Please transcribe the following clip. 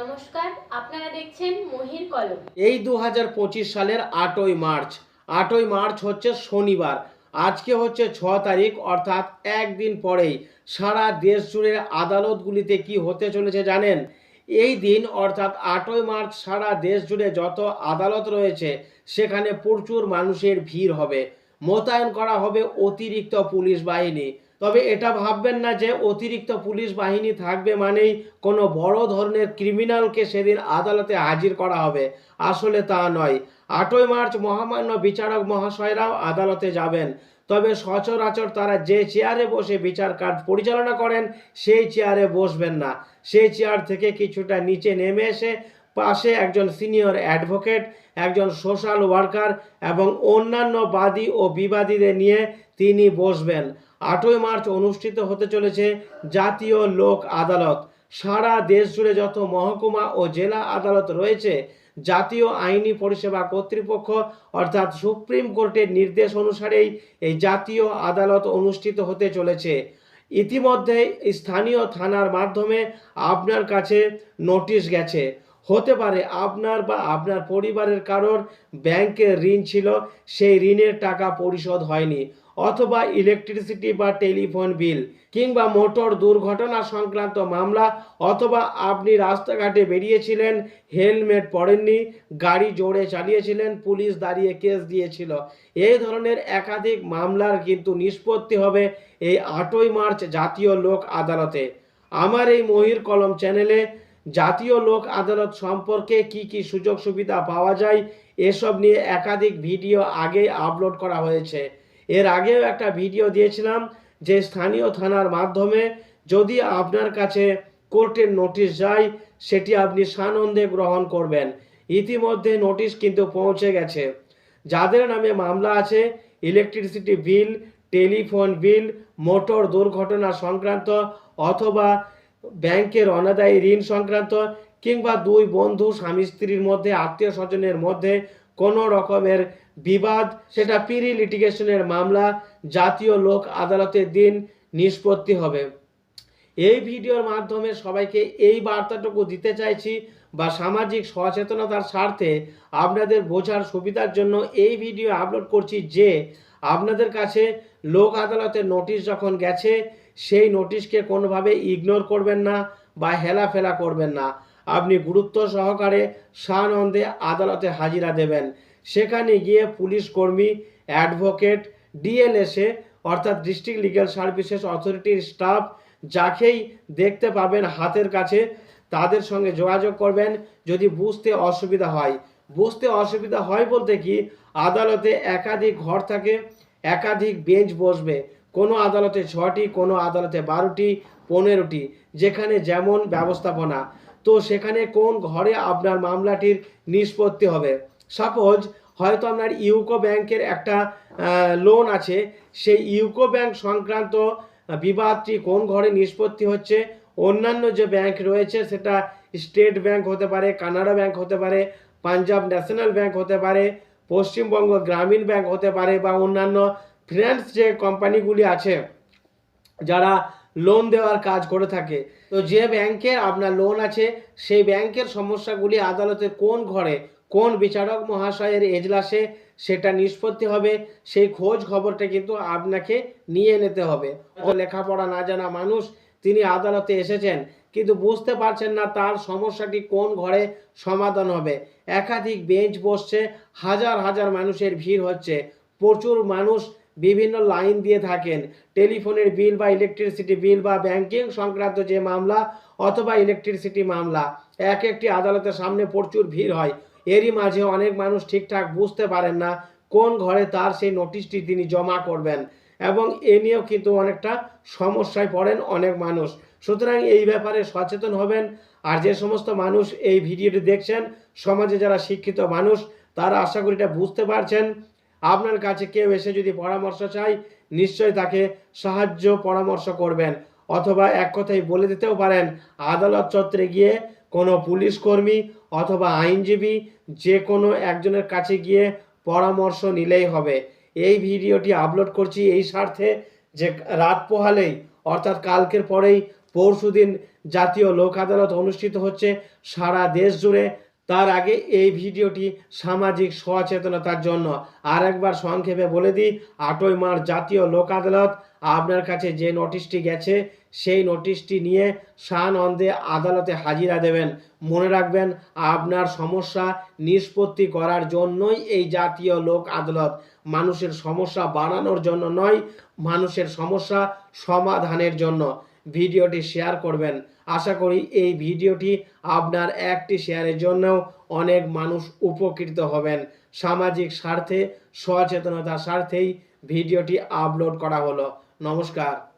নমস্কার, আপনারা দেখছেন মহির কলম। এই দু হাজার পঁচিশ সালের আটই মার্চ। আটই মার্চ হচ্ছে শনিবার। আজকে হচ্ছে ছ তারিখ, অর্থাৎ একদিন পরেই সারা দেশ জুড়ে আদালতগুলিতে কি হতে চলেছে জানেন? এই দিন, অর্থাৎ আটই মার্চ, সারা দেশ জুড়ে যত আদালত রয়েছে, সেখানে প্রচুর মানুষের ভিড় হবে। মোতায়েন করা হবে অতিরিক্ত পুলিশ বাহিনী। তবে এটা ভাববেন না যে অতিরিক্ত পুলিশ বাহিনী থাকবে মানেই কোনো বড় ধরনের ক্রিমিনালকে সেদিন আদালতে হাজির করা হবে। আসলে তা নয়। আটই মার্চ মহামান্য বিচারক মহাশয়রাও আদালতে যাবেন। তবে সচরাচর তারা যে চেয়ারে বসে বিচার কাজ পরিচালনা করেন, সেই চেয়ারে বসবেন না। সেই চেয়ার থেকে কিছুটা নিচে নেমে এসে পাশে একজন সিনিয়র অ্যাডভোকেট, একজন সোশ্যাল ওয়ার্কার এবং অন্যান্য বাদী ও বিবাদীদের নিয়ে তিনি বসবেন। আটই মার্চ অনুষ্ঠিত হতে চলেছে জাতীয় লোক আদালত। সারা দেশ জুড়ে যত মহকুমা ও জেলা আদালত রয়েছে, জাতীয় আইনি পরিষেবা কর্তৃপক্ষ অর্থাৎ সুপ্রিম কোর্টের নির্দেশ অনুসারেই এই জাতীয় আদালত অনুষ্ঠিত হতে চলেছে। ইতিমধ্যে স্থানীয় থানার মাধ্যমে আপনার কাছে নোটিশ গেছে। হতে পারে আপনার বা আপনার পরিবারের কারোর ব্যাংকের ঋণ ছিল, সেই ঋণের টাকা পরিশোধ হয়নি। অথবা ইলেকট্রিসিটি বা টেলিফোন বিল কিংবা মোটর দুর্ঘটনা সংক্রান্ত মামলা অথবা আপনি রাস্তাঘাটে বেরিয়েছিলেন, হেলমেট পরেননি, গাড়ি জোরে চালিয়েছিলেন, পুলিশ দাঁড়িয়ে কেস দিয়েছিল। এই ধরনের একাধিক মামলার কিন্তু নিষ্পত্তি হবে এই আটই মার্চ জাতীয় লোক আদালতে। আমার এই মহির কলম চ্যানেলে জাতীয় লোক আদালত সম্পর্কে কি কি সুযোগ সুবিধা পাওয়া যায়, এসব নিয়ে একাধিক ভিডিও আগে আপলোড করা হয়েছে। এর আগেও একটা ভিডিও দিয়েছিলাম যে স্থানীয় থানার মাধ্যমে যদি আপনার কাছে কোর্টের নোটিশ যায়, সেটি আপনি সানন্দে গ্রহণ করবেন। ইতিমধ্যে নোটিশ কিন্তু পৌঁছে গেছে। যাদের নামে মামলা আছে, electricity bill, telephone bill, motor দুর্ঘটনা সংক্রান্ত অথবা ব্যাংকের অনাদায়ী ঋণ সংক্রান্ত কিংবা দুই বন্ধু, স্বামী, স্ত্রীর মধ্যে আত্মীয় স্বজনের মধ্যে কোনো রকমের বিবাদ, সেটা পিরি লিটিগেশনের মামলা, জাতীয় লোক আদালতের দিন নিষ্পত্তি হবে। এই ভিডিওর মাধ্যমে সবাইকে এই বার্তাটুকু দিতে চাইছি, বা সামাজিক সচেতনতার স্বার্থে আপনাদের বোঝার সুবিধার জন্য এই ভিডিও আপলোড করছি যে, আপনাদের কাছে লোক আদালতের নোটিশ যখন গেছে, সেই নোটিশকে কোনোভাবে ইগনোর করবেন না, বা হেলাফেলা করবেন না। আপনি গুরুত্ব সহকারে সানন্দে আদালতে হাজিরা দেবেন। সেখানে গিয়ে পুলিশ কর্মী, অ্যাডভোকেট ডিএলএসএ অর্থাৎ ডিস্ট্রিক্ট লিগ্যাল সার্ভিসেস অথরিটির স্টাফ যাকেই দেখতে পাবেন হাতের কাছে, তাদের সঙ্গে যোগাযোগ করবেন যদি বুঝতে অসুবিধা হয়। বুঝতে অসুবিধা হয় বলতে কি, আদালতে একাধিক ঘর থাকে, একাধিক বেঞ্চ বসবে। কোনো আদালতে ছটি, কোনো আদালতে বারোটি, পনেরোটি, যেখানে যেমন ব্যবস্থাপনা। তো সেখানে কোন ঘরে আপনার মামলাটির নিষ্পত্তি হবে? সাপোজ, হয়তো আপনার ইউকো ব্যাংকের একটা লোন আছে, সেই ইউকো ব্যাংক সংক্রান্ত বিবাদটি কোন ঘরে নিষ্পত্তি হচ্ছে? অন্যান্য যে ব্যাংক রয়েছে, সেটা স্টেট ব্যাংক হতে পারে, কানাডা ব্যাংক হতে পারে, পাঞ্জাব ন্যাশনাল ব্যাংক হতে পারে, পশ্চিমবঙ্গ গ্রামীণ ব্যাংক হতে পারে বা অন্যান্য ফিনান্স যে কোম্পানিগুলি আছে, যারা লোন দেওয়ার কাজ করে থাকে তো যে ব্যাংকের আপনার লোন আছে, সেই ব্যাংকের সমস্যাগুলি আদালতে কোন ঘরে, কোন বিচারক মহাশয়ের এজলাসে সেটা নিষ্পত্তি হবে, সেই খোঁজ খবরটা কিন্তু আপনাকে নিয়ে নিতে হবে। ও লেখাপড়া না জানা মানুষ, তিনি আদালতে এসেছেন, কিন্তু বুঝতে পারছেন না তার সমস্যাটি কোন ঘরে সমাধান হবে। একাধিক বেঞ্চ বসছে, হাজার হাজার মানুষের ভিড় হচ্ছে, প্রচুর মানুষ বিভিন্ন লাইন দিয়ে থাকেন। টেলিফোনের বিল বা ইলেকট্রিসিটি বিল বা ব্যাংকিং সংক্রান্ত যে মামলা অথবা ইলেকট্রিসিটি মামলা, এক একটি আদালতের সামনে প্রচুর ভিড় হয়। এরই মাঝে অনেক মানুষ ঠিকঠাক বুঝতে পারেন না কোন ঘরে তার সেই নোটিশটি তিনি জমা করবেন এবং এ নিয়েও কিন্তু অনেকটা সমস্যায় পড়েন অনেক মানুষ। সুতরাং এই ব্যাপারে সচেতন হবেন আর যে সমস্ত মানুষ এই ভিডিওটি দেখছেন, সমাজে যারা শিক্ষিত মানুষ, তারা আশা করি এটা বুঝতে পারছেন। আপনার কাছে কেউ এসে যদি পরামর্শ চায় নিশ্চয়ই তাকে সাহায্য, পরামর্শ করবেন। অথবা এক কথাই বলে দিতেও পারেন, আদালত চত্বরে গিয়ে কোনো পুলিশ কর্মী অথবা আইনজীবী যে কোনো একজনের কাছে গিয়ে পরামর্শ নিলেই হবে। এই ভিডিওটি আপলোড করছি এই স্বার্থে যে রাত পোহালেই, অর্থাৎ কালকের পরেই পরশুদিন জাতীয় লোক আদালত অনুষ্ঠিত হচ্ছে সারা দেশ জুড়ে তার আগে এই ভিডিওটি সামাজিক সচেতনতার জন্য। আর একবার সংক্ষেপে বলে দিই, আটই মার্চ জাতীয় লোক আদালত আপনার কাছে যে নোটিশটি গেছে, সেই নোটিশটি নিয়ে সানন্দে আদালতে হাজিরা দেবেন। মনে রাখবেন, আপনার সমস্যা নিষ্পত্তি করার জন্যই এই জাতীয় লোক আদালত। মানুষের সমস্যা বাড়ানোর জন্য নয়, মানুষের সমস্যা সমাধানের জন্য। ভিডিওটি শেয়ার করবেন। আশা করি এই ভিডিওটি আপনার একটি শেয়ারের জন্যও অনেক মানুষ উপকৃত হবেন। সামাজিক স্বার্থে, সচেতনতার স্বার্থেই ভিডিওটি আপলোড করা হলো। নমস্কার।